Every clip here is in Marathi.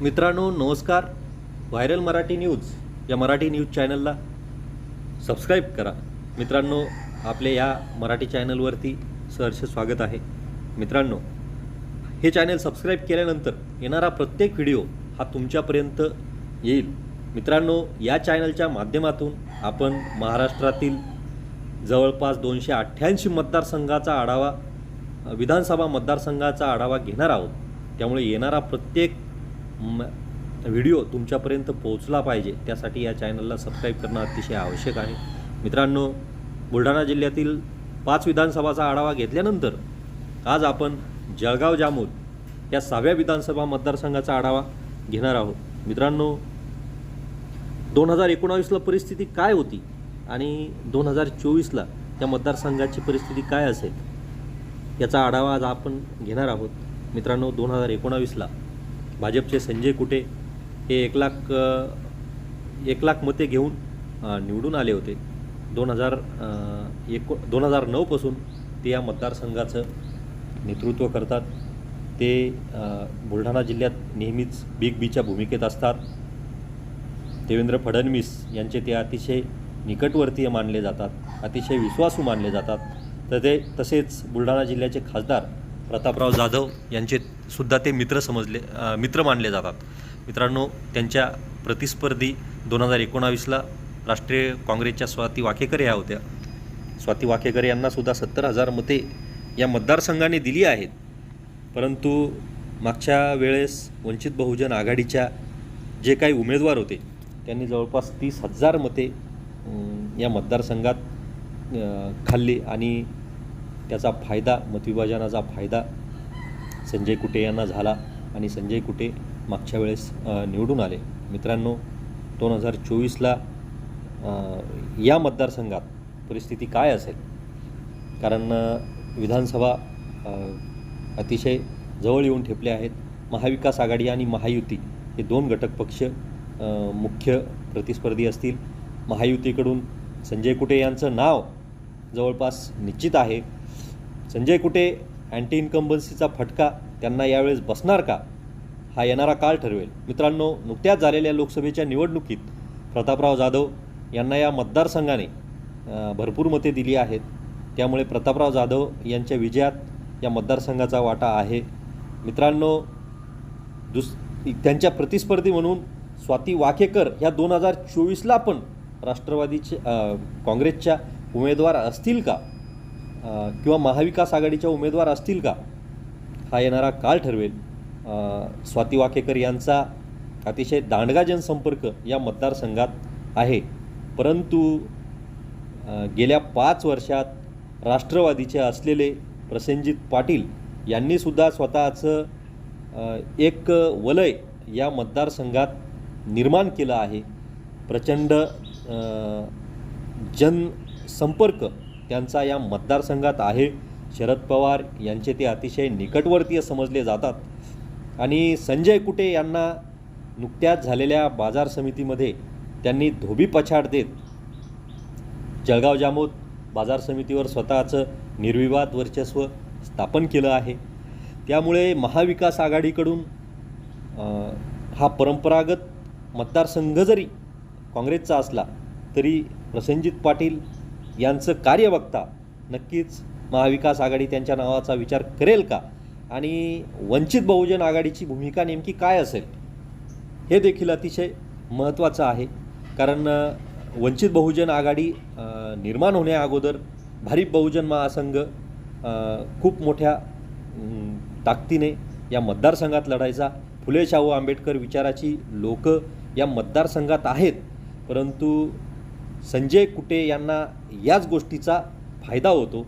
मित्रांनो नमस्कार. व्हायरल मराठी न्यूज या मराठी न्यूज चॅनलला सबस्क्राईब करा. मित्रांनो आपले या मराठी चॅनलवरती सहर्ष स्वागत आहे. मित्रांनो हे चॅनल सबस्क्राईब केल्यानंतर येणारा प्रत्येक व्हिडिओ हा तुमच्यापर्यंत येईल. मित्रांनो या चॅनलच्या माध्यमातून आपण महाराष्ट्रातील जवळपास दोनशे अठ्ठ्याऐंशी मतदारसंघाचा आढावा विधानसभा मतदारसंघाचा आढावा घेणार आहोत. त्यामुळे येणारा प्रत्येक व्हिडिओ तुमच्यापर्यंत पोहोचला पाहिजे त्यासाठी या चॅनलला सबस्क्राईब करणं अतिशय आवश्यक आहे. मित्रांनो बुलढाणा जिल्ह्यातील पाच विधानसभाचा आढावा घेतल्यानंतर आज आपण जळगाव जामोद या सहाव्या विधानसभा मतदारसंघाचा आढावा घेणार आहोत. मित्रांनो दोन हजार एकोणावीसला परिस्थिती काय होती आणि दोन हजार चोवीसला त्या मतदारसंघाची परिस्थिती काय असेल याचा आढावा आज आपण घेणार आहोत. मित्रांनो दोन हजार एकोणावीसला भाजपचे संजय कुटे हे एक लाख एक लाख मते घेऊन निवडून आले होते. दोन हजार एको दोन हजार नऊपासून ते या मतदारसंघाचं नेतृत्व करतात. ते बुलढाणा जिल्ह्यात नेहमीच बिग बीच्या भूमिकेत असतात. देवेंद्र फडणवीस यांचे ते अतिशय निकटवर्तीय मानले जातात अतिशय विश्वासू मानले जातात. तर ते तसेच बुलढाणा जिल्ह्याचे खासदार प्रतापराव जाधव यांचे सुद्धा ते मित्र समजले मित्र मानले जातात. मित्रांनो त्यांच्या प्रतिस्पर्धी दोन हजार एकोणावीसला राष्ट्रीय काँग्रेसच्या स्वाती वाकेकर या होत्या. स्वाती वाकेकर यांनासुद्धा सत्तर हजार मते या मतदारसंघाने दिली आहेत. परंतु मागच्या वेळेस वंचित बहुजन आघाडीच्या जे काही उमेदवार होते त्यांनी जवळपास तीस हजार मते या मतदारसंघात खाल्ली आणि त्याचा फायदा मतविभाजनाचा फायदा संजय कुटे यांना झाला आणि संजय कुटे मागच्या वेळेस निवडून आले. मित्रांनो दोन हजार चोवीसला या मतदारसंघात परिस्थिती काय असेल? कारण विधानसभा अतिशय जवळ येऊन ठेपले आहेत. महाविकास आघाडी आणि महायुती हे दोन घटक पक्ष मुख्य प्रतिस्पर्धी असतील. महायुतीकडून संजय कुटे यांचं नाव जवळपास निश्चित आहे. संजय कुटे अँटी इन्कम्बन्सीचा फटका त्यांना यावेळेस बसणार का? हा येणारा काळ ठरवेल. मित्रांनो नुकत्याच झालेल्या लोकसभेच्या निवडणुकीत प्रतापराव जाधव यांना या मतदारसंघाने भरपूर मते दिली आहेत. त्यामुळे प्रतापराव जाधव यांच्या विजयात या मतदारसंघाचा वाटा आहे. मित्रांनो दुस त्यांच्या प्रतिस्पर्धी म्हणून स्वाती वाकेकर ह्या दोन हजार चोवीसला पण राष्ट्रवादीचे काँग्रेसच्या उमेदवार असतील का? किंवा महाविकास आघाडीच्या उमेदवार असतील का? हा येणारा काळ ठरवेल. स्वाती वाकेकर यांचा अतिशय दांडगा जनसंपर्क या मतदारसंघात आहे. परंतु गेल्या पाच वर्षात राष्ट्रवादीचे असलेले प्रसेनजित पाटील यांनीसुद्धा स्वतःचं एक वलय या मतदारसंघात निर्माण केलं आहे. प्रचंड जनसंपर्क त्यांचा या मतदारसंघात आहे. शरद पवार यांचे ते अतिशय निकटवर्तीय समजले जातात. आणि संजय कुटे यांना नुकत्याच झालेल्या बाजार समितीमध्ये त्यांनी धोबी पछाड देत जळगाव जामोद बाजार समितीवर स्वतःचं निर्विवाद वर्चस्व स्थापन केलं आहे. त्यामुळे महाविकास आघाडीकडून हा परंपरागत मतदारसंघ जरी काँग्रेसचा असला तरी प्रसंजित पाटील यांचं कार्य बघता नक्कीच महाविकास आघाडी त्यांच्या नावाचा विचार करेल का? आणि वंचित बहुजन आघाडीची भूमिका नेमकी काय असेल? हे देखील अतिशय महत्त्वाचं आहे. कारण वंचित बहुजन आघाडी निर्माण होण्या अगोदर भारिप बहुजन महासंघ खूप मोठ्या ताकदीने या मतदारसंघात लढायचा. फुले शाहू आंबेडकर विचाराची लोकं या मतदारसंघात आहेत. परंतु संजय कुटे यांना याच गोष्टीचा फायदा होतो.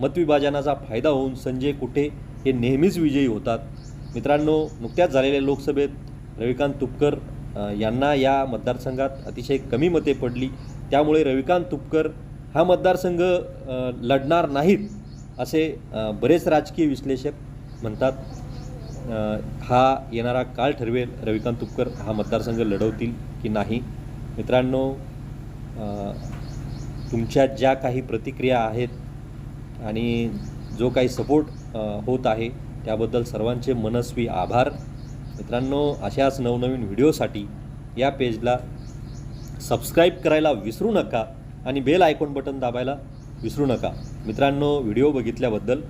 मतविभाजनाचा फायदा होऊन संजय कुटे हे नेहमीच विजयी होतात. मित्रांनो नुकत्याच झालेल्या लोकसभेत रविकांत तुपकर यांना या मतदारसंघात अतिशय कमी मते पडली. त्यामुळे रविकांत तुपकर हा मतदारसंघ लढणार नाहीत असे बरेच राजकीय विश्लेषक म्हणतात. हा येणारा काळ ठरवेल रविकांत तुपकर हा मतदारसंघ लढवतील की नाही. मित्रांनो तुमच्या ज्या काही प्रतिक्रिया आहेत आणि जो काही सपोर्ट होत आहे त्याबद्दल सर्वांचे मनस्वी आभार. मित्रांनो अशाच नवनवीन व्हिडिओसाठी या पेजला सबस्क्राईब करायला विसरू नका आणि बेल आयकॉन बटन दाबायला विसरू नका. मित्रांनो व्हिडिओ बघितल्याबद्दल